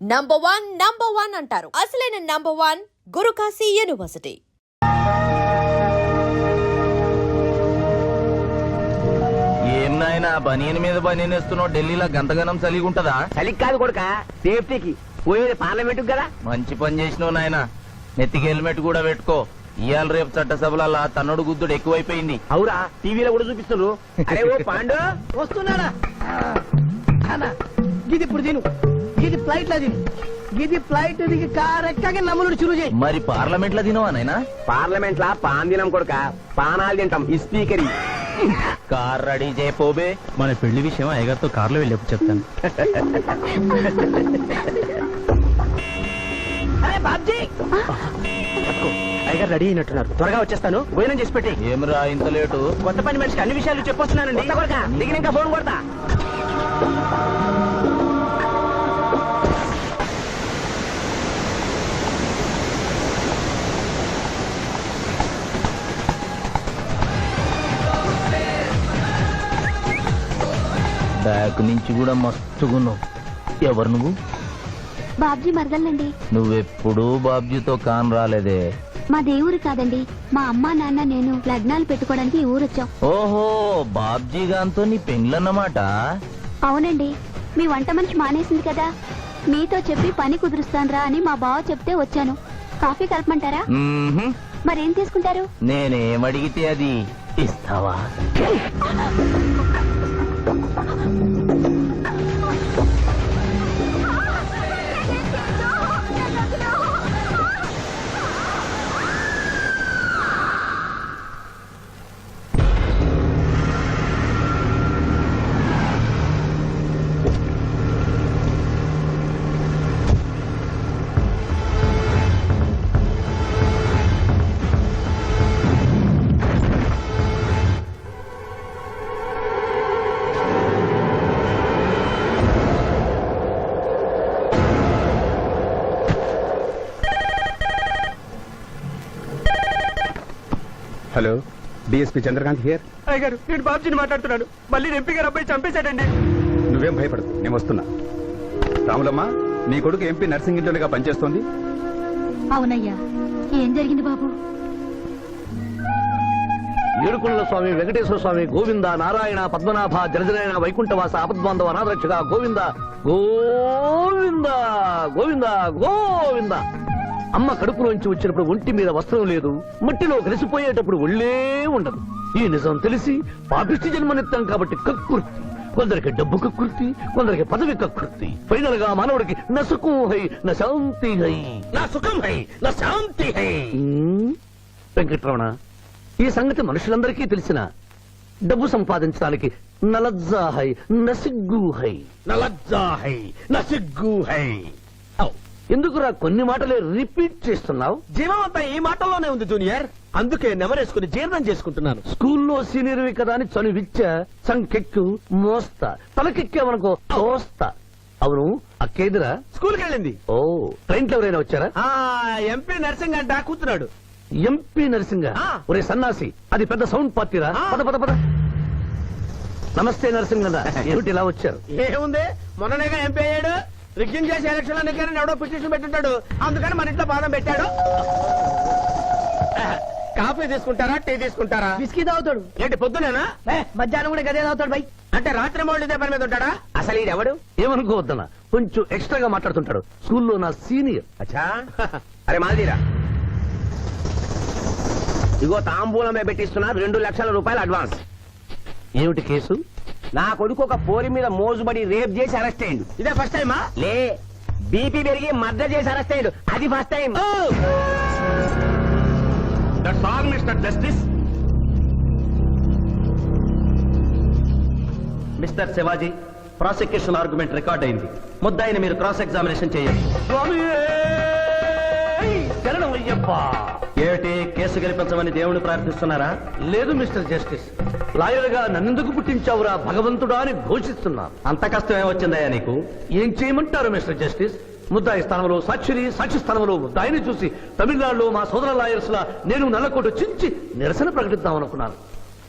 Number one number one అంటారు. అసలైన number one Guru Kashi university ఏం నాయనా బనీన్ మీద బనీన్ వేస్తున్నావు? ఢిల్లీలో గంతగనం చలిగి ఉంటదా చలికి కాదు కొడుక సేఫ్టీకి. పోయేది పార్లమెంట్ కదా? మంచి పని చేసినావు నాయనా. నెత్తికి హెల్మెట్ కూడా పెట్టుకో. ఇవాళ రేపు చట్టసభల తన్నుడు గుద్దుడు ఎక్కువైపోయింది. అవురా టీవీలో కూడా చూపిస్తున్నారు. అరే ఓ పాండు వస్తున్నారా గిది ఇప్పుడు తిను. గిది ఫ్లైట్ లా తిను గిది ఫ్లైట్ దిగి కార్ ఎక్కగా నమ్ములు చురు చేయి. మరి పార్లమెంట్లో తినవా నాయనా పార్లమెంట్ లా పాన్ తినం కొడుక పానాలు తింటాం ఈ స్పీకర్. కార్ రెడీ చేయపోబే మన పెళ్ళి విషయం అయ్యగారితో కార్లో వెళ్ళేప్పుడు చెప్తాను. అరే బాబ్జీ! అయ్యగారు రెడీ అయినట్టున్నారు. త్వరగా వచ్చేస్తాను. భోజనం చేసి పెట్టి. ఏమిరా ఇంత లేటు? కొత్త పని మనిషికి అన్ని విషయాలు చెప్పొస్తున్నానండి. కొడుక? దిగినాక ఫోన్ కొడతా. బ్యాక్ నుంచి కూడా మస్తుగున్నావు. ఎవరు నువ్వు? బాబ్జీ మరదలండి నువ్వెప్పుడు బాబ్జీతో కాన్ రాలేదే. మా దేవురు కాదండి. మా అమ్మా నాన్న నేను లగ్నాలు పెట్టుకోవడానికి ఈ ఊరొచ్చాం. ఓహో బాబ్జీ గాంతో నీ పెండ్లన్నమాట? అవునండి. మీ వంట మనిషి మానేసింది కదా. మీతో చెప్పి పని కుదురుస్తాన్రా అని మా బావ చెప్తే వచ్చాను. కాఫీ కలపమంటారా? మ్మ్హ్మ్. మరేం తీసుకుంటారు? నేనేం అడిగితే అది ఇస్తావా? Thank you. DSP Chandrakant here? అయ్యగారు నేను బాబుజీని మాట్లాడుతున్నాను. మళ్ళీ ఎంపీ గారు అబ్బాయి చంపేశాడండి. నువ్వేం భయపడదు నేను వస్తున్నా. రాములమ్మ నీ కొడుకు ఎంపీ నర్సింగ్ ఇంటర్గా పనిచేస్తోంది. అవునయ్యా ఏం జరిగింది బాబు? ఏడుకొండల స్వామి వెంకటేశ్వర స్వామి గోవింద నారాయణ పద్మనాభ జనజనాయన వైకుంఠవాస ఆపద్బాంధవ అనాథరక్షక గోవింద గోవింద గోవింద గోవింద. అమ్మ కడుపులోంచి వచ్చినప్పుడు ఒంటి మీద వస్త్రం లేదు మట్టిలో కలిసిపోయేటప్పుడు ఒళ్ళే ఉండదు. ఈ నిజం తెలిసి పాపిష్టి జన్మనిత్తాం కాబట్టి కక్కుర్తి. కొందరికి డబ్బు కక్కుర్తి కొందరికి పదవి కక్కుర్తి. ఫైనల్గా మానవుడికి నసుకు హై నా శాంతి హై. నా సుఖం హై నా శాంతి హై. వెంకటరమణ ఈ సంగతి మనుషులందరికీ తెలిసిన డబ్బు సంపాదించడానికి నలజ్జా హై నసిగ్గు హై. నలజ్జా హై నసిగ్గు హై. ఎందుకురా కొన్ని మాటలే రిపీట్ చేస్తున్నావు? జీవం అంతా ఈ మాటల్లోనే ఉంది జూనియర్. అందుకే నెమరేసుకుని జీర్ణం చేసుకుంటున్నాను. స్కూల్లో సీనియర్వి కదా అని చనువిచ్చ సంకెక్కు మోస్తా. తలకెక్కామనుకో తోస్తా. అవును అక్కేదిరా? స్కూల్కి వెళ్ళింది ఓ ట్రైన్లో ఎవరైనా వచ్చారా? ఆ ఎంపీ నర్సింగ్ అంట కూర్చున్నాడు. ఎంపీ నరసింగ ఆ. ఒరే సన్నాసి అది పెద్ద సౌండ్ పార్టీరా? ఆ. పద పద పద. నమస్తే నరసింగ ఏమిటి ఇలా వచ్చారు? ఏముంది? మొన్ననేగా ఎంపీ అయ్యాడు. రిగ్గింగ్ చేసి ఎలక్షన్లో నెగ్గారని ఎవడో పిటిషన్ పెట్టుంటాడు. అందుకని మన ఇంట్లో బాధం పెట్టాడు. కాఫీ తీసుకుంటారా టీ తీసుకుంటారా? బిస్కీ తాగుతాడు. ఏంటి పొద్దునేనా? ఏ, మధ్యాహ్నం కూడా గదే తాగుతాడు బై. అంటే రాత్రి మౌళ్ళు ఇదే పని మీద ఉంటాడా? అసలు ఇది ఎవడు? ఏమనుకోవద్దన్న కొంచెం ఎక్స్ట్రాగా మాట్లాడుతుంటాడు. స్కూల్లో నా సీనియర్. అచ్చా? అరే మాదిరా ఇగో తాంబూలమే పెట్టిస్తున్నా రెండు లక్షల రూపాయలు అడ్వాన్స్. ఏమిటి కేసు? నా కొడుకు ఒక పోరి మీద మోజుబడి రేప్ చేసి అరెస్ట్ అయ్యిండు. ఇదే ఫస్ట్ టైమా లే. బీపీ పెరిగి మర్డర్ చేసి అరెస్ట్ అయ్యిండు. అది first time that's all mister justice mister Shivaji prosecution argument record అయింది. ముద్దాయిని మీరు క్రాస్ ఎగ్జామినేషన్ చేయండి అయ్యప్ప! ఏమిటి కేసు గెలిపించమని దేవుని ప్రార్థిస్తున్నారా? లేదు మిస్టర్ జస్టిస్. లాయర్గా నన్నెందుకు పుట్టించావురా భగవంతుడా అని ఘోషిస్తున్నా అంత కష్టం ఏమొచ్చిందయ్యా నీకు? ఏం చేయమంటారు మిస్టర్ జస్టిస్? ముద్దాయి స్థానంలో సాక్షిని సాక్షి స్థానంలో ముద్దాయిని చూసి తమిళనాడులో మా సోదర లాయర్స్ లా నేను నల్లకోటు చించి నిరసన ప్రకటిద్దాం అనుకున్నాను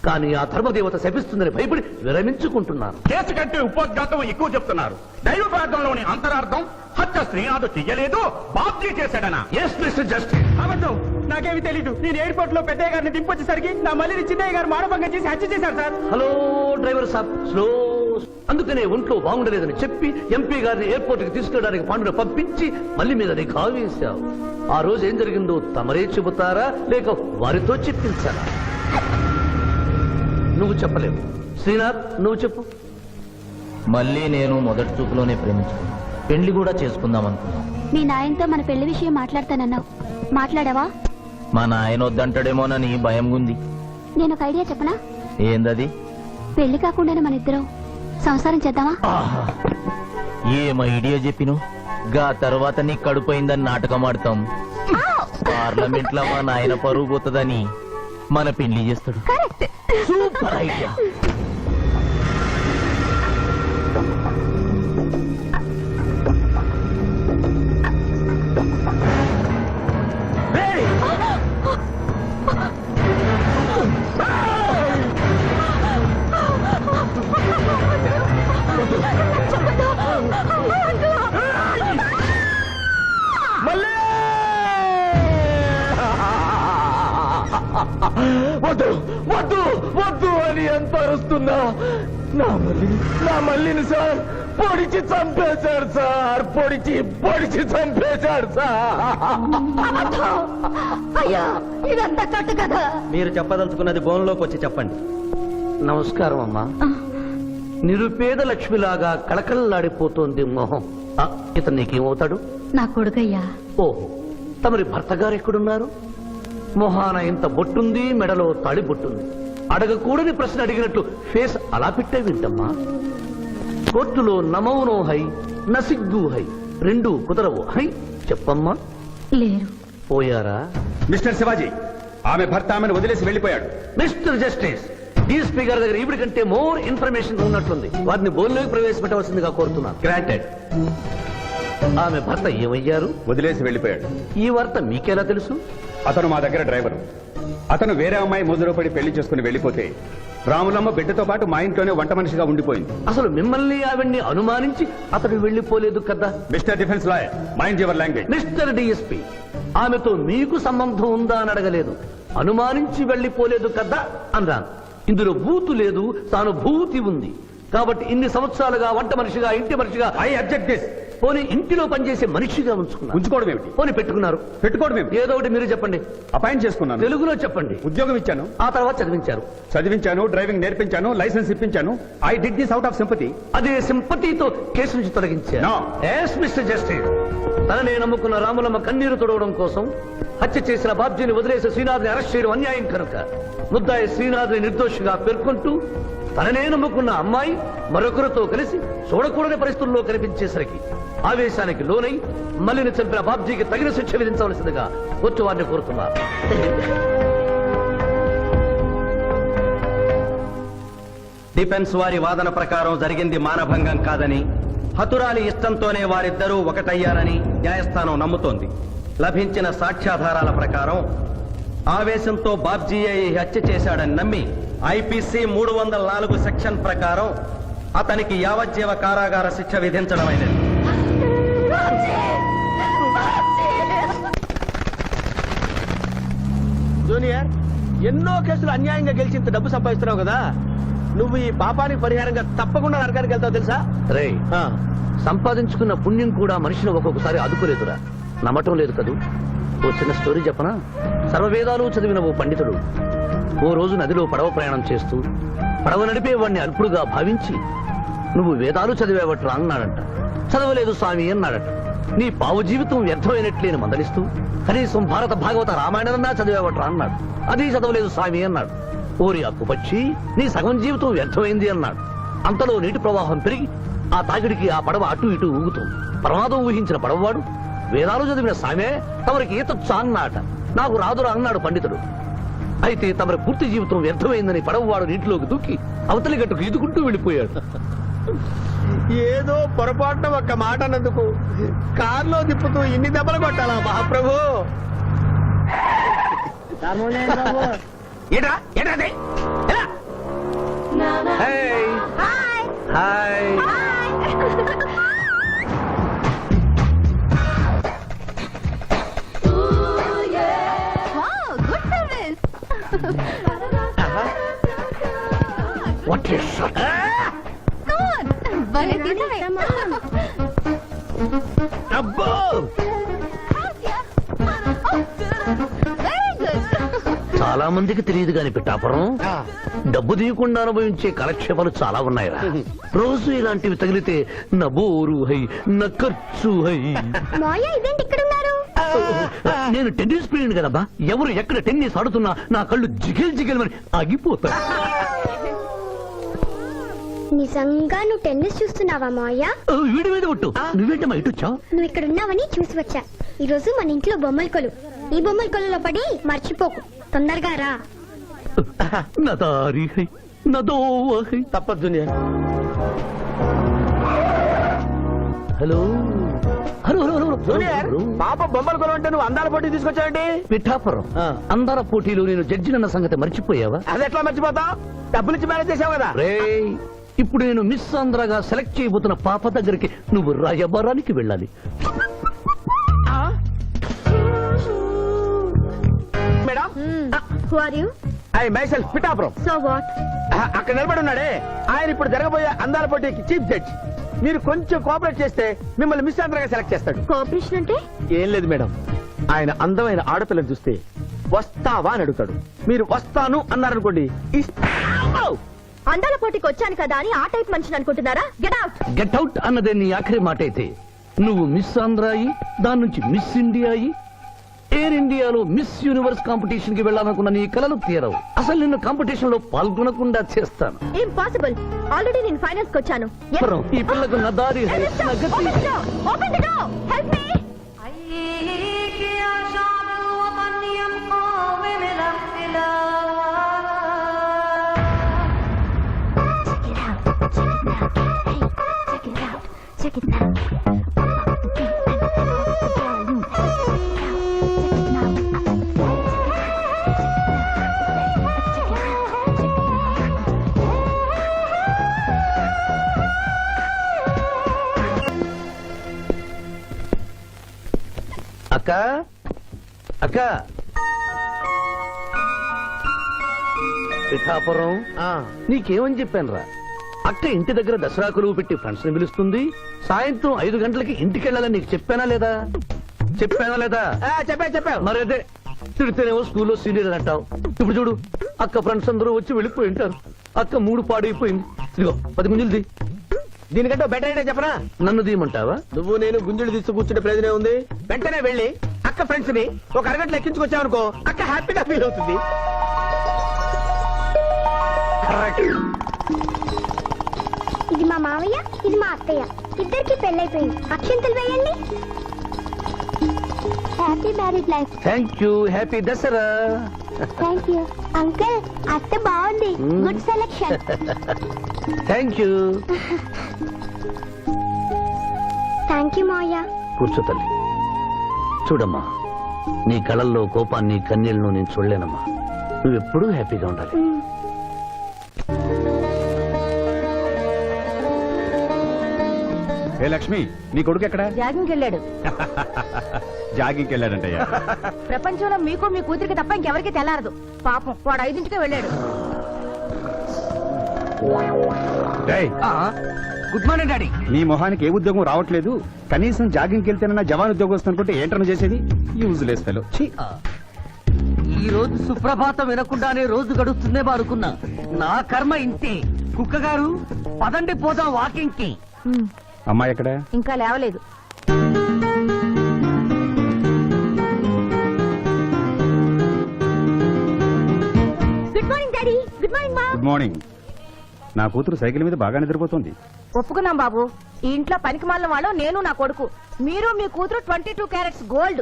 కానీ ఆ ధర్మదేవత శపిస్తుందని భయపడి విరమించుకుంటున్నాను కేసు కంటే ఉపోద్ఘాతం ఎక్కువ చెప్తున్నారు. దైవ ప్రార్థనలోని అంతరార్థం హత్య శ్రీనాథు చెయ్యలేదు బాబ్జీ చేశాడనా? ఎస్ మిస్టర్ జస్టిస్ అబద్ధం. నాకేమి తెలీదు. నేను ఎయిర్పోర్ట్లో పెద్దయ్య గారిని దింపొచ్చేసరికి నా మళ్ళీ చిన్నయ్య గారు మానభంగం చేసి హత్య చేశారు సార్. హలో డ్రైవర్ సాబ్ స్లో అందుకనే ఒంట్లో బాగుండలేదని చెప్పి ఎంపీ గారిని ఎయిర్పోర్ట్కి తీసుకెళ్ళడానికి పాండును పంపించి మళ్ళీ మీద నీకు ఆవేశావు ఆ రోజు ఏం జరిగిందో తమరే చెబుతారా లేక వారితో చెప్పించారా? నువ్వు చెప్పలేవు. శ్రీనాథ్ నువ్వు చెప్పు. మళ్ళీ నేను మొదటి చూపులోనే ప్రేమించుకున్నాను పెళ్ళి కూడా చేసుకుందాం అనుకున్నాను మీ నాయనతో మన పెళ్ళి విషయం మాట్లాడతానన్నావు. మాట్లాడావా? మా నాయన వద్దంటాడేమోనని భయం ఉంది నేను ఒక ఐడియా చెప్పనా? ఏందది? పెళ్ళి కాకుండానే మన ఇద్దరం సంసారం చేద్దామా? ఏం ఐడియా చెప్పిను గా తర్వాత నీ కడుపోయిందని నాటకం ఆడతాం. పార్లమెంట్లో మా నాయన పరువు పోతుందని మన పెళ్ళి చేస్తాడు. Super idea! వద్దు వద్దు వద్దు అని ఎంత అరుస్తున్నా. నా మల్లిని నా మల్లిని సార్ పొడిచి చంపేశాడు సార్ పొడిచి పొడిచి చంపేశాడు సార్. అయ్యా ఇదంతా కట్టు కదా మీరు చెప్పదలుచుకున్నది బోన్లోకి వచ్చి చెప్పండి. నమస్కారం అమ్మా. నిరుపేద లక్ష్మిలాగా కళకళలాడిపోతోంది మొహం. ఆ, ఇతను నీకేమవుతాడు నా కొడుకయ్యా. ఓహో తమరి భర్త గారు ఎక్కడున్నారు? మొహాన ఇంత బొట్టుంది మెడలో తాళి బొట్టుంది. అడగకూడని ప్రశ్న అడిగినట్లు ఫేస్ అలా పెట్టే వింటమ్మా. కోర్టులో నమౌనో హై నసిగ్గు హై రెండు కుదరవు. హై చెప్పమ్మా. లేరు. పోయారా? మిస్టర్ శివాజీ ఆమె భర్త ఆమెను వదిలేసి వెళ్ళిపోయాడు. మిస్టర్ జస్టిస్ ఈ స్పీకర్ దగ్గర ఈవిడ కంటే మోర్ ఇన్ఫర్మేషన్ ఉన్నట్లుంది వారిని బోల్లోకి ప్రవేశపెట్టవలసిందిగా కోరుతున్నాను. గ్రాంటెడ్ ఆమె భర్త ఏమయ్యారు? వదిలేసి వెళ్ళిపోయాడు. ఈ వార్త మీకెలా తెలుసు? అతను మా దగ్గర డ్రైవరు. అతను వేరే అమ్మాయి ముద్రలో పడి పెళ్ళి చేసుకుని వెళ్ళిపోతే రాములమ్మ బిడ్డతో పాటు మా ఇంట్లోనే వంట మనిషిగా ఉండిపోయింది. అసలు మిమ్మల్ని ఆవిడ్ని అనుమానించి అతడు వెళ్ళిపోలేదు కదా? Mister defence lawyer mind your language. Mister DSP ఆమెతో మీకు సంబంధం ఉందా అని అడగలేదు. అనుమానించి వెళ్ళిపోలేదు కదా అన్నాను. ఇందులో భూతు లేదు తాను భూతి ఉంది. కాబట్టి ఇన్ని సంవత్సరాలుగా వంట మనిషిగా ఇంటి మనిషిగా ఐ అబ్జెక్ట్ దిస్ పోనీ ఇంటిలో పనిచేసే మనిషిగా ఉంచుకున్నారు ఉంచుకోవడం ఏమిటి? పోనీ పెట్టుకున్నారు. పెట్టుకోవడం ఏమిటి? ఏదో ఒకటి మీరు చెప్పండి. అపాయింట్ చేసుకున్నాను. తెలుగులో చెప్పండి. ఉద్యోగం ఇచ్చాను. ఆ తర్వాత చదివించారు. చదివించాను డ్రైవింగ్ నేర్పించాను licence ఇప్పించాను. I did this out of sympathy అదే సింపతితో కేసు నుంచి. ఎస్ మిస్టర్ జస్టిస్ తననే నమ్ముకున్న రాములమ్మ కన్నీరు తొడవడం కోసం హత్య చేసిన బాబ్జీని వదిలేసి శ్రీనాథ్ని అరెస్ట్ చేయడం అన్యాయం కనుక ముద్దాయి శ్రీనాథ్ని నిర్దోషిగా పేర్కొంటూ తననే నమ్ముకున్న అమ్మాయి మరొకరితో కలిసి చూడకూడని పరిస్థితుల్లో కనిపించేసరికి ఆవేశానికి లోనై మల్లిని చంపిన బాబ్జీకి తగిన శిక్ష విధించవలసిందిగా వచ్చి వారిని కోరుతున్నారు. డిఫెన్స్ వారి వాదన ప్రకారం జరిగింది మానభంగం కాదని హతురాలి ఇష్టంతోనే వారిద్దరూ ఒకటయ్యారని న్యాయస్థానం నమ్ముతోంది. లభించిన సాక్ష్యాధారాల ప్రకారం ఆవేశంతో బాబ్జీఏ ఈ హత్య చేశాడని నమ్మి ఐపీసీ మూడు వందల నాలుగు సెక్షన్ ప్రకారం అతనికి యావజ్జీవ కారాగార శిక్ష విధించడమైనది. జూనియర్ ఎన్నో కేసులు అన్యాయంగా గెలిచి ఇంత డబ్బు సంపాదిస్తున్నావు కదా? నువ్వు ఈ పాపానికి పరిహారంగా తప్పకుండా నరకానికి వెళ్తావు తెలుసా? రే సంపాదించుకున్న పుణ్యం కూడా మనిషిని ఒక్కొక్కసారి అదుకోలేదురా నమ్మటం లేదు కదూ? ఓ చిన్న స్టోరీ చెప్పనా? సర్వవేదాలు చదివిన ఓ పండితుడు ఓ రోజు నదిలో పడవ ప్రయాణం చేస్తూ పడవ నడిపే వాడిని అల్పుడుగా భావించి నువ్వు వేదాలు చదివేవట్రా అన్నాడట. చదవలేదు స్వామి అన్నాడట. నీ పావు జీవితం వ్యర్థమైనట్లేని మందలిస్తూ కనీసం భారత భాగవత రామాయణన్నా చదివేవట్రా అన్నాడు. అది చదవలేదు స్వామి అన్నాడు. ఓరి అక్కుపక్షి నీ సగం జీవితం వ్యర్థమైంది అన్నాడు. అంతలో నీటి ప్రవాహం పెరిగి ఆ తాగిడికి ఆ పడవ అటు ఇటు ఊగుతుంది. ప్రమాదం ఊహించిన పడవవాడు వేదాలు చదివిన సామే తమరికి ఈత చాన్నాట నాకు రాదురా అన్నాడు పండితుడు. అయితే తమరి పూర్తి జీవితం వ్యర్థమైందని పడవవాడు నీటిలోకి దూకి అవతలి గట్టుకు ఈదుకుంటూ వెళ్ళిపోయాడు. ఏదో పొరపాటున ఒక్క మాట అన్నందుకు కారులో తిప్పుతూ ఇన్ని దెబ్బలు కొట్టాలా మహాప్రభు? ఏట్రా? ఏట్రా అది? ఎలా? హాయ్. గుడ్ అబ్బో. చాలా మందికి తెలియదు కాని పిట్టాపురం డబ్బు తీయకుండా అనుభవించే కాలక్షేపాలు చాలా ఉన్నాయిరా. రోజు ఇలాంటివి తగిలితే నా బోరు హై. నా ఖర్చు హై నేను టెన్నిస్ ప్లేయర్ కదబ్బా. ఎవరు ఎక్కడ టెన్నిస్ ఆడుతున్నా నా కళ్ళు జిగిల్ జిగిల్ మరి ఆగిపోతాయి. నిజంగా నువ్వు టెన్నిస్ చూస్తున్నావా మాయా ఓ, వీడి మీద ఒట్టు. నువ్వేంటమ్మా ఇటు వచ్చావు? నువ్వు ఇక్కడ ఉన్నావని చూసి వచ్చా. ఈ రోజు మన ఇంట్లో బొమ్మల కొలు. ఈ బొమ్మల కొలులో పడి మర్చిపోకు. తొందరగా రా. తప్పదు hello. Hello hello hello junior hello. పాప బొమ్మల కొలు అంటే నువ్వు అందాల పోటీ తీసుకొచ్చావండి పిఠాపురం. అందాల పోటీలో నేను జడ్జినన్న సంగతి మర్చిపోయావా? అది ఎట్లా మర్చిపోతావు? డబ్బులు ఇచ్చి మేనేజ్ చేసావు కదా? రే ఇప్పుడు నేను మిస్ ఆంధ్రగా సెలెక్ట్ చేయబోతున్న పాప దగ్గరికి నువ్వు రాయబారానికి వెళ్ళాలి. Madam? Who are you I Pithapuram. So what ఆ, అక్కడ నిలబడి ఉన్నాడే. ఆయన ఇప్పుడు జరగబోయే అందాల పోటీకి చీఫ్ జడ్జ్. మీరు కొంచెం కోఆపరేట్ చేస్తే మిమ్మల్ని మిస్ ఆంధ్రగా సెలెక్ట్ చేస్తాడు. కోఆపరేషన్ అంటే? ఏం లేదు మేడం. ఆయన అందమైన ఆడపిల్లని చూస్తే వస్తావా అని అడుగుతాడు. మీరు వస్తాను అన్నారనుకోండి ఇస్తా- అందాల పోటీకి వచ్చాను కదా అని ఆ టైప్ మనిషిని అనుకుంటున్నారా? గెట్ అవుట్ గెట్ అవుట్ అన్నదే నీ ఆఖరి మాట అయితే నువ్వు మిస్ ఆంధ్ర అయి దాని నుంచి మిస్ ఇండియా అయి ఎయిర్ ఇండియాలో మిస్ యూనివర్స్ కాంపిటీషన్కి వెళ్ళాలనుకున్న నీ కలలు తీరవు. అసలు నిన్ను కాంపిటీషన్లో పాల్గొనకుండా చేస్తాను. ఇంపాసిబుల్ ఆల్రెడీ నేను ఫైనల్స్కి వచ్చాను. ఈ పిల్లకు నా దారి open the door help me అక్క? అక్క? పిఠాపురం? ఆ, నీకేమని చెప్పాను రా అక్క ఇంటి దగ్గర దసరా కొలువు పెట్టి ఫ్రెండ్స్ని పిలుస్తుంది. సాయంత్రం ఐదు గంటలకి ఇంటికి వెళ్ళాలని నీకు చెప్పానా లేదా? చెప్పానా లేదా? ఆ, చెప్పావు చెప్పావు మరి అదే తిడితేనేమో స్కూల్లో సీనియర్ అని అంటావు. ఇప్పుడు చూడు అక్క ఫ్రెండ్స్ అందరూ వచ్చి వెళ్ళిపోయి ఉంటారు. అక్క మూడు పాడైపోయింది. ఇదిగో పది గుంజులది దీనికంటే బెటర్ అయితే చెప్పనా? నన్ను తీయమంటావా? నువ్వు నేను గుంజులు తీసి కూర్చుంటే ప్రయోజనం ఉంది వెంటనే వెళ్ళి అక్క ఫ్రెండ్స్ని ఒక అరగంట ఎక్కించుకొచ్చావు అనుకో అక్క హ్యాపీగా ఫీల్ అవుతుంది. ఇది మా మావయ్య ఇది మా అత్తయ్య. ఇద్దరికి పెళ్ళైపోయింది. అక్షంతలు వేయండి. Happy marriage life thank you happy Dasara thank you uncle అత్త బాగుంది. Hmm. Good selection thank you thank you మావయ్య. కూర్చో తల్లి. చూడమ్మా నీ కళల్లో కోపాన్ని కన్నీళ్ళను నేను చూడలేనమ్మా. నువ్వెప్పుడూ హ్యాపీగా ఉండాలి. ఏ లక్ష్మి నీ కొడుకు ఎక్కడ? జాగింగ్కి వెళ్ళాడు జాగింగ్కి వెళ్ళాడంటయ్యా ప్రపంచంలో మీకు మీ కూతురికి తప్ప ఇంకెవరికి తెల్లారదు. పాపం వాడు ఐదింటికే వెళ్ళాడు. Good morning daddy. నీ మొహానికి ఏ ఉద్యోగం రావట్లేదు? కనీసం జాగింగ్కి వెళ్తేనన్నా జవాన్ ఉద్యోగం వస్తుంది అనుకుంటే ఏంటన్నా చేసేది? యూజ్లెస్ ఫెలో ఈ రోజు సుప్రభాతం వినకుండానే రోజు గడుస్తుందే అనుకున్నా. నా కర్మ ఇంతే. కుక్క గారు పదండి పోదాం వాకింగ్కి అమ్మాయి ఎక్కడ? ఇంకా లేవలేదు. Good morning daddy good morning మా గుడ్ మార్నింగ్ నా కూతురు సైకిల్ మీద బాగా నిద్రపోతుంది. ఒప్పుకున్నాం బాబు. ఈ ఇంట్లో పనికి మాలిన వాళ్ళు నేను నా కొడుకు. మీరు మీ కూతురు ట్వంటీ టూ క్యారెట్స్ గోల్డ్.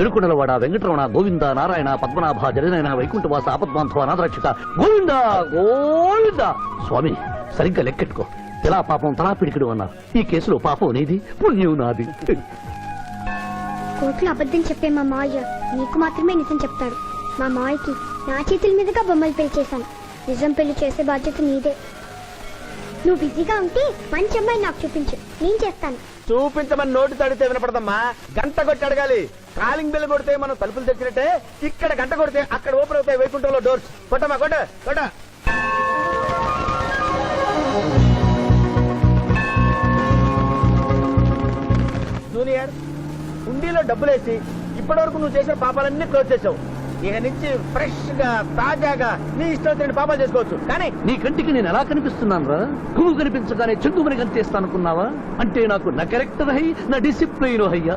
ఎరుకునలవాడ వెంకటరమణ గోవింద నారాయణ పద్మనాభ జగనైన వైకుంఠవాస ఆపద్బాంధవ అనాథరక్షక గోవింద గోవింద. స్వామి సరిగ్గా లెక్కెట్టుకో. ఇలా పాపం తలా పిడికిడు అన్నారు ఈ కేసులో పాపం నీది పుణ్యం నాది. కోర్టులో అబద్ధం చెప్పే మా మావయ్య నీకు మాత్రమే నిజం చెప్తాడు. మా మావయ్యకి నా చేతుల మీదుగా బొమ్మలు పెళ్ళి చేశాను. నిజం పెళ్ళి చేసే బాధ్యత నీదే. నువ్వు బిజీగా ఉంటే మంచి అమ్మాయి నాకు చూపించు. నేను చేస్తాను. చూపించమని నోటి తడితే వినపడదమ్మా. గంట కొట్టి అడగాలి. కాలింగ్ బిల్ కొడితే మనం తలుపులు తెచ్చినట్టే ఇక్కడ గంట కొడితే అక్కడ ఓపెన్ అవుతాయి వైకుంఠంలో డోర్స్. కొట్టమ్మా కొట్ట కొట్ట. జూనియర్ హుండీలో డబ్బులేసి ఇప్పటివరకు నువ్వు చేసిన పాపాలన్నీ క్లోజ్ చేసావు ఇక నుంచి ఫ్రెష్గా తాజాగా నీ ఇష్టం వచ్చిన పాపాలు చేసుకోవచ్చు. కానీ నీ కంటికి నేను ఎలా కనిపిస్తున్నాను రా? పువ్వు కనిపించగానే చెంగుమని కనిపిస్తాను అనుకున్నావా? అంటే నాకు నా క్యారెక్టర్ హై నా డిసిప్లైన్ హయ్యా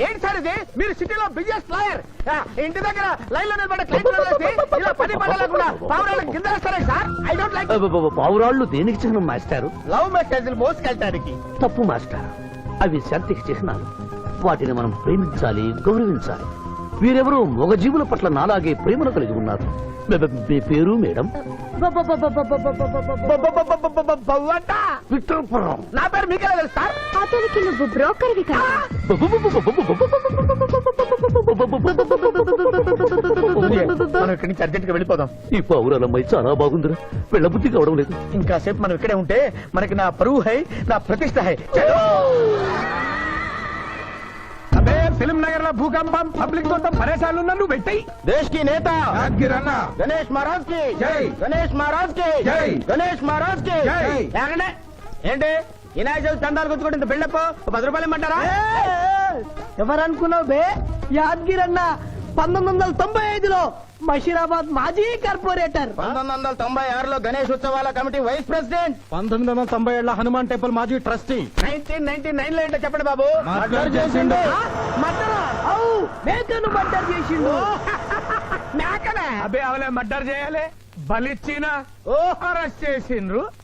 ఏంటి సార్ ఇది మీరు సిటీలో బిజినెస్ లాయర్ ఇంటి దగ్గర లైన్లో నిలబడే క్లయింట్ ఇలా పని పడలేకుండా పావురాలకు కింద వేస్తారే సార్ ఐ డోంట్ లైక్ పావురాళ్ళు దేనికి చిహ్నం మాస్టారు లవ్ మెసేజ్లు మోసుకెళ్ళటానికి తప్పు మాస్టర్ అవి శాంతికి చిహ్నాలు వాటిని మనం ప్రేమించాలి గౌరవించాలి వీరెవరూ మొగజీవుల పట్ల నాలాగే ప్రేమను కలిగి ఉన్నారు మీ- పేరు మేడం విక్టర్పురం నా పేరు మీకెలా తెలుసు అతనికి నువ్వు బ్రోకర్వి కదా మనం ఇక్కడి నుంచి అర్జెంట్గా వెళ్ళిపోదాం. ఈ పావురాలమ్మాయి చాలా బాగుందిరా. వెళ్ళబుద్ధి కావడం లేదు. ఇంకా సేపు మనం ఇక్కడే ఉంటే మనకి నా పరువు హై నా ప్రతిష్ట హై. చలో! నగర్లో భూకంపం పబ్లిక్ మొత్తం పరేషాన్లు నన్ను పెట్టాయి. దేశ్కి నేత గణేష్ మహారాజ్కి జై. గణేష్ మహారాజ్కి జై. గణేష్ మహారాజ్కి జై. ఏంటి? వినాయక చవితి చందాలు గుర్తుకుంటే బిల్డప్ పది రూపాయలు ఇమ్మంటారా? ఎవరనుకున్నావు బే? యాద్గిరన్న పంతొమ్మిది వందల తొంభై ఐదులో బషీరాబాద్ మాజీ కార్పొరేటర్. పంతొమ్మిది వందల తొంభై ఆరులో గణేష్ ఉత్సవాల కమిటీ వైస్ ప్రెసిడెంట్. పంతొమ్మిది వందల తొంభై ఏళ్ళ హనుమాన్ టెంపుల్ మాజీ ట్రస్టీ. నైన్టీన్ నైన్టీ నైన్లో ఏంటో చెప్పండి బాబు. మర్డర్ చేసిండు. ఆ? మర్డరా? అవు మేకను మర్డర్ చేసిండు. మేకనే? అబే అవలే మర్డర్ చేయాలి. బలిచ్చిన. ఓ అరెస్ట్ చేసిండ్రు.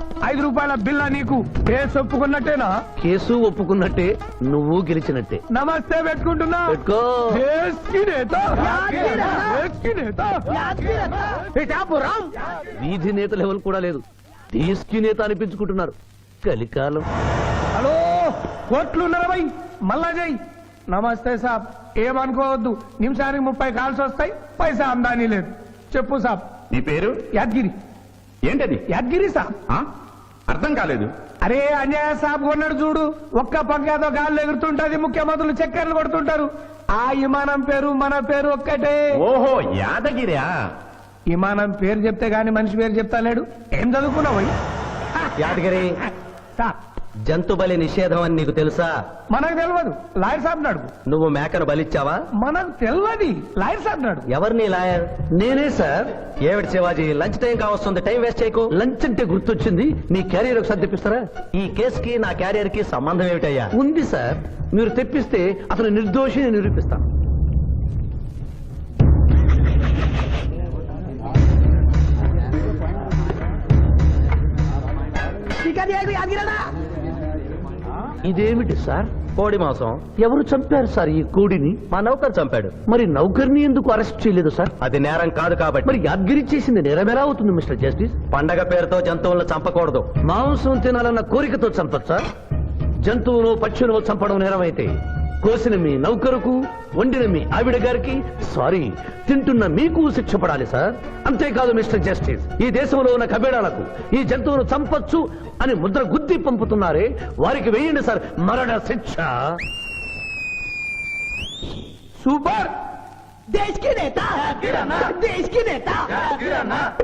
ఐదు రూపాయల బిల్ల నీకు? కేసు ఒప్పుకున్నట్టేనా? కేసు ఒప్పుకున్నట్టే నువ్వు గెలిచినట్టే. నమస్తే పెట్టుకుంటున్నా. పెట్టుకో. వీధి నేత లెవెల్ కూడా లేదు. తీసుకి నేత అనిపించుకుంటున్నారు. కలికాలం. హలో కోట్లు నలభై. మళ్ళా జై నమస్తే సాబ్. ఏమనుకోవద్దు. నిమిషానికి ముప్పై కాల్స్ వస్తాయి. పైసా ఆమ్దానీ లేదు. చెప్పు సాబ్. నీ పేరు? యాద్గిరి. ఏంటది? యాద్గిరి సాబ్. ఆ? అర్థం కాలేదు. అరే అన్యాయ సాబ్ కొన్నాడు చూడు. ఒక్క పంకాతో గాల్లో ఎగురుతుంటది ముఖ్యమంత్రులు చక్కర్లు కొడుతుంటారు. ఆ విమానం పేరు మన పేరు ఒక్కటే. ఓహో యాదగిరా విమానం పేరు చెప్తే గాని మనిషి పేరు చెప్తా లేడు. ఏం చదువుకున్నావు యాదగిరి. సాబ్ జంతు బలి నిషేధం అని నీకు తెలుసా? మనకు తెలియదు లాయర్ సాబ్ నాడు నువ్వు మేకను బలిచ్చావా? మనకు తెలియదు లాయర్ సాబ్ నాడు ఎవరిని లాయర్? నేనే సార్. ఏమిటి శివాజీ లంచ్ టైం కావస్తుంది టైం వేస్ట్ చేయకు. లంచ్ అంటే గుర్తొచ్చింది. మీ క్యారియర్ ఒకసారి తెప్పిస్తారా? ఈ కేసుకి నా క్యారియర్కి సంబంధం ఏమిటయ్యా? ఉంది సార్. మీరు తెప్పిస్తే అతను నిర్దోషిని నిరూపిస్తాను చికెన్ ఏగు యాద్గిరన్న ఇదేమిటి సార్? కోడి మాంసం. ఎవరు చంపారు సార్ ఈ కోడిని? మా నౌకర్ చంపాడు. మరి నౌకర్ని ఎందుకు అరెస్ట్ చేయలేదు సార్? అది నేరం కాదు కాబట్టి. మరి యాద్గిరి చేసింది నేరమేలా అవుతుంది మిస్టర్ జస్టిస్? పండగ పేరుతో జంతువులను చంపకూడదు. మాంసం తినాలన్న కోరికతో చంపచ్చా? జంతువును పక్షులను చంపడం నేరమైతే కోసిన మీ నౌకరుకు వండిన మీ ఆవిడ గారికి సారీ తింటున్న మీకు శిక్ష పడాలి సార్. అంతేకాదు మిస్టర్ జస్టిస్ ఈ దేశంలో ఉన్న కబేడాలకు ఈ జంతువును చంపొచ్చు అని ముద్ర గుద్ది పంపుతున్నారే వారికి వేయండి సార్. మరణ శిక్ష. సూపర్! దేశ్కి నేత! దేశ్కి నేత!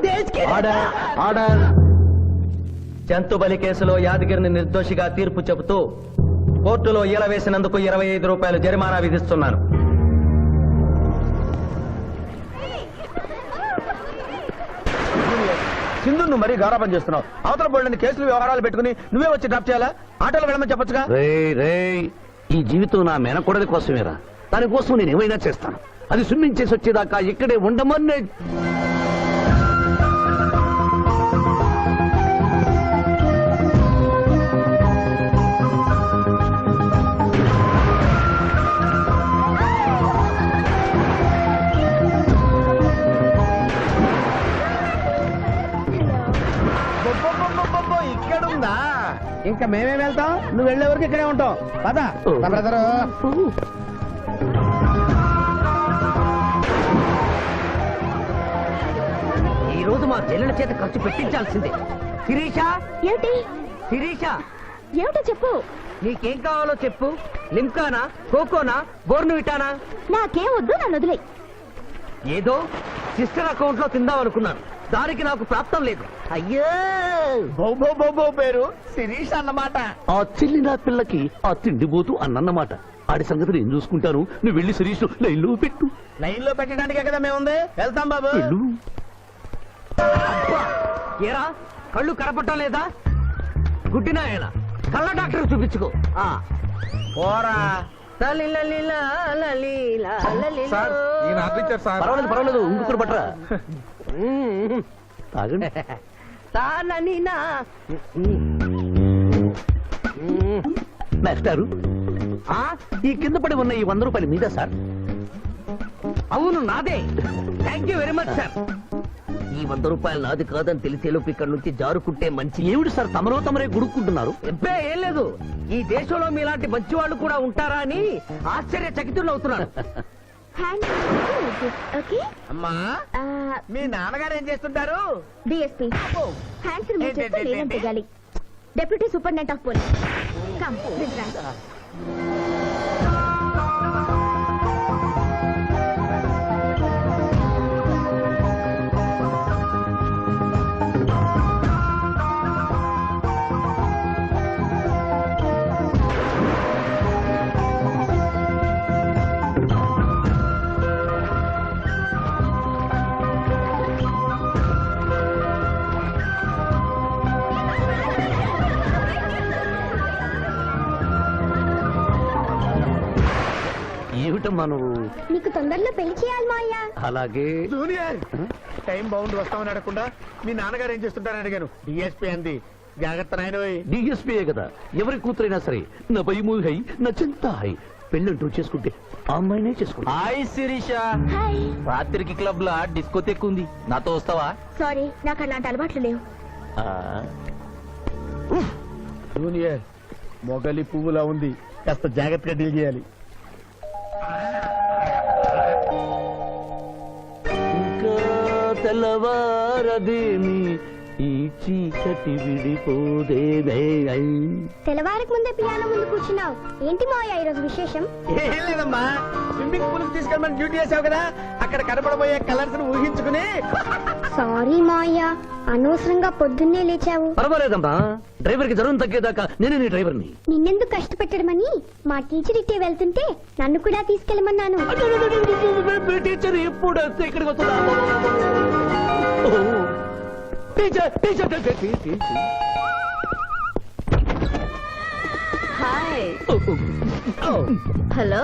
దేశ్కి ఆర్డర్! ఆర్డర్! జంతు బలి కేసులో యాదగిరిని నిర్దోషిగా తీర్పు చెబుతూ కోర్టులో ఈల వేసినందుకు ఇరవై ఐదు రూపాయలు జరిమానా విధిస్తున్నాను. సింధు నువ్వు మరీ గారాబం చేస్తున్నావు. అవతల బోల్డని కేసులు వ్యవహారాలు పెట్టుకుని నువ్వే వచ్చి డ్రాప్ చేయాలా? ఆటోలో వెళ్ళమని చెప్పొచ్చుగా? రే రేయ్ ఈ జీవితం నా మెనకూడది కోసమేరా. దానికోసం నేను ఏమైనా చేస్తాను. అది సుమ్మించేసి వచ్చేదాకా ఇక్కడే ఉండమని ఇంకా మేమే వెళ్తాం? నువ్వు వెళ్ళే వరకు ఇక్కడే ఉంటాం. పద. బ్రదరు ఈ రోజు మా చెల్లెల చేత ఖర్చు పెట్టించాల్సిందే. శిరీష? ఏమిటి? శిరీష? ఏమిటో చెప్పు. నీకేం కావాలో చెప్పు. లిమ్కానా కోకోనా? బోర్నువిటానా నాకేం వద్దు నన్ను వదిలే ఏదో? సిస్టర్ అకౌంట్లో తిందాం అనుకున్నాను. దానికి నాకు ప్రాప్తం లేదు. అయ్యో! బొబ్బో బొబ్బో పేరు శిరీష్ అన్నమాట. ఆ చెల్లి నా పిల్లకి ఆ తిండిపోతూ అన్నమాట. ఆడి సంగతి నేను చూసుకుంటాను నువ్వు వెళ్ళి శిరీష్ లైన్లో పెట్టు. లైన్లో పెట్టడానికే కదా మేముంది? వెళ్తాం బాబు. వెళ్ళు. అబ్బా! ఏరా? కళ్ళు కనపడటం లేదా? గుడ్డినాయన? కళ్ళ డాక్టర్ చూపించుకో. ఆ. పోరా. లలిల లిల లలిల లలిల. పర్వాలేదు పర్వాలేదు ఇంకొకరు పట్టరా మ్మ్. తాగండి తాననినా. మాస్టారు ఆ? ఈ కింద పడి ఉన్న ఈ వంద రూపాయలు మీద సార్ అవును నాదే thank you very much sir ఈ వంద రూపాయలు నాది కాదని తెలిసేలోపు ఇక్కడ నుంచి జారుకుంటే మంచి ఏమిటి సార్? తమరో తమరే గుడుక్కుంటున్నారు. ఎబ్బే ఏం లేదు. ఈ దేశంలో మీలాంటి మంచి వాళ్ళు కూడా ఉంటారా అని ఆశ్చర్య చకితులు అవుతున్నాను హ్యాండ్ ఓకే అమ్మా మీ నాన్నగారు ఏం చేస్తుంటారు? డిఎస్పీ హ్యాండ్స్ రిమూవ్ చేస్తే లేదని తెగాలి deputy superintendent of police come this ఏమిటమ్మా నువ్వు నీకు తొందరలో పెళ్ళి చేయాలి మాయా అలాగే. జూనియర్ టైం బౌండ్ వస్తామని అడగకుండా మీ నాన్నగారు ఏం చేస్తుంటారని అడిగాను. డిఎస్పీ అంది. జాగ్రత్త నాయనోయ్. డిఎస్పీఏ కదా? ఎవరి కూతురైనా సరే నా భయము హై నా చింత హై. పెళ్ళంటూ చేసుకుంటే ఆ అమ్మాయినే చేసుకుంటా. హాయ్ శిరీష. హాయ్. రాత్రికి క్లబ్లో డిస్కోతెక్ ఉంది నాతో వస్తావా? సారీ నాకు అలాంటి అలవాట్లు లేవు. జూనియర్ మొగలి పువ్వులా ఉంది. కాస్త జాగ్రత్తగా డీల్ చేయాలి. ఇంకా తెల్లవారదేమి ఈ చీకటి విడిపోదేమే తెల్లవారికి ముందే పియానో ముందు కూర్చున్నావు. ఏంటి మాయా ఈరోజు విశేషం? ఏం లేదమ్మా. స్విమ్మింగ్ పూల్ తీసుకెళ్ళమని డ్యూటీ చేసావు కదా అక్కడ కనపడబోయే కలర్స్ ఊహించుకుని. సారీ మాయా అనవసరంగా పొద్దున్నే లేచావు. పర్వాలేదమ్మా. డ్రైవర్కి జ్వరం తగ్గేదాకా నేనే నీ డ్రైవర్ని. నిన్నెందుకు కష్టపెట్టడమని? మా టీచర్ ఇట్టే వెళ్తుంటే నన్ను కూడా తీసుకెళ్ళమన్నాను. టీచర్ ఎప్పుడు వస్తే ఇక్కడికి వస్తుందా? ఓ, teacher teacher teacher, teacher hi hello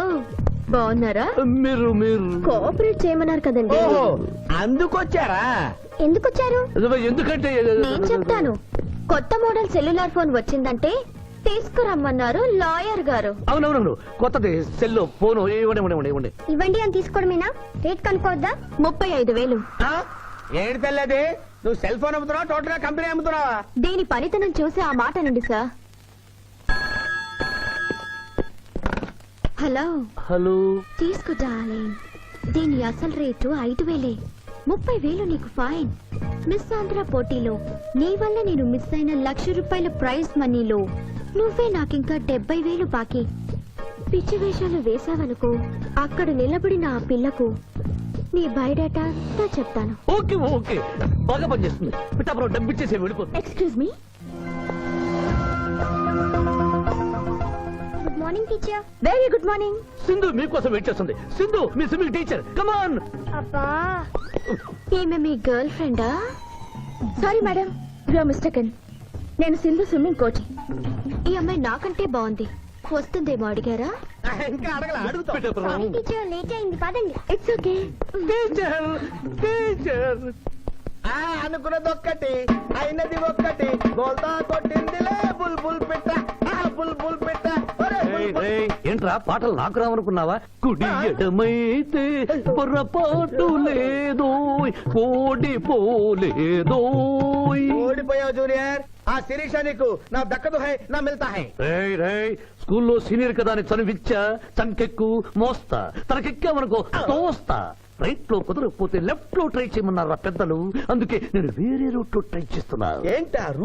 బాగున్నారా? మీరు మీరు. కోఆపరేట్ చేయమన్నారు కదండి. ఓహో అందుకొచ్చారా? ఎందుకు వచ్చారు ఎందుకంటే నేను చెప్తాను. కొత్త మోడల్ సెల్యులార్ ఫోన్ వచ్చిందంటే తీసుకురమ్మన్నారు లాయర్ గారు. అవునవునవును. కొత్తది. సెల్లో ఫోను ఇవ్వండి ఇవ్వండి ఇవ్వండి ఇవ్వండి. ఇవ్వండి అని తీసుకోవడమేనా? రేట్ కనుక్కోవద్దా? ముప్పై ఐదు వేలు? ఏంటి తెల్లది? నువ్వు సెల్ ఫోన్ అమ్ముతున్నావా? టోటల్గా కంపెనీ అమ్ముతున్నావా? దీని పనితనం చూసి ఆ మాట నండి సార్. హలో. హలో. తీసుకో డార్లింగ్. దీని అసలు రేటు ఐదు వేలే. ముప్పై వేలు నీకు ఫైన్. మిస్ ఆంధ్ర పోటీలో నీ వల్ల నేను మిస్ అయిన లక్ష రూపాయల ప్రైజ్ మనీలో నువ్వే నాకింకా డెబ్బై వేలు బాకీ. పిచ్చి వేషాలు వేసావనుకో అక్కడ నిలబడిన ఆ పిల్లకు నీ బయోడేటా అంతా చెప్తాను. Okay okay. బాగా పనిచేస్తుంది. పిఠాపురం డబ్బిచ్చేసి వెళ్ళిపోతుంది excuse me good morning teacher very good morning Sindhu మీకోసం వెయిట్ చేస్తుంది. సింధు మీ స్విమ్మింగ్ టీచర్ కమాన్ అబ్బా ఈమె మీ గర్ల్ ఫ్రెండా సారీ మేడం యు మిస్టేకన్ నేను సింధు స్విమ్మింగ్ కోచ్ ఈ అమ్మాయి నాకంటే బాగుంది. వస్తుందేమో అడిగారా? ఇంకా అడగల అడుగుతా. పిఠాపురం టీచర్ లేట్ అయింది పదండి. ఇట్స్ ఓకే టీచర్ టీచర్ ఆ, అనుకున్నది ఒక్కటి అయినది ఒక్కటి. బోల్తా కొట్టిందిలే బుల్ బుల్ పెట్ట. ఆ, బుల్ బుల్ పెట్ట. ఏంట్రా పాటలు నాకు రావనుకున్నావా కుడి ఎడమైతే పొరపాటు లేదో కోడి పోలేదో ఓడిపోయావు జూనియర్. ఆ శిరీష నీకు నా దక్కదు హై నా మిల్తా హై. రేయ్ రేయ్ స్కూల్లో సీనియర్ కదా అని చనువిచ్చా చంకెక్కు మోస్తా. తనకెక్కామనుకో తోస్తా. రైట్లో కుదరకపోతే లెఫ్ట్లో ట్రై చేయమన్నారు పెద్దలు? అందుకే నేను వేరే రూట్లో ట్రై చేస్తున్నా. ఏంటా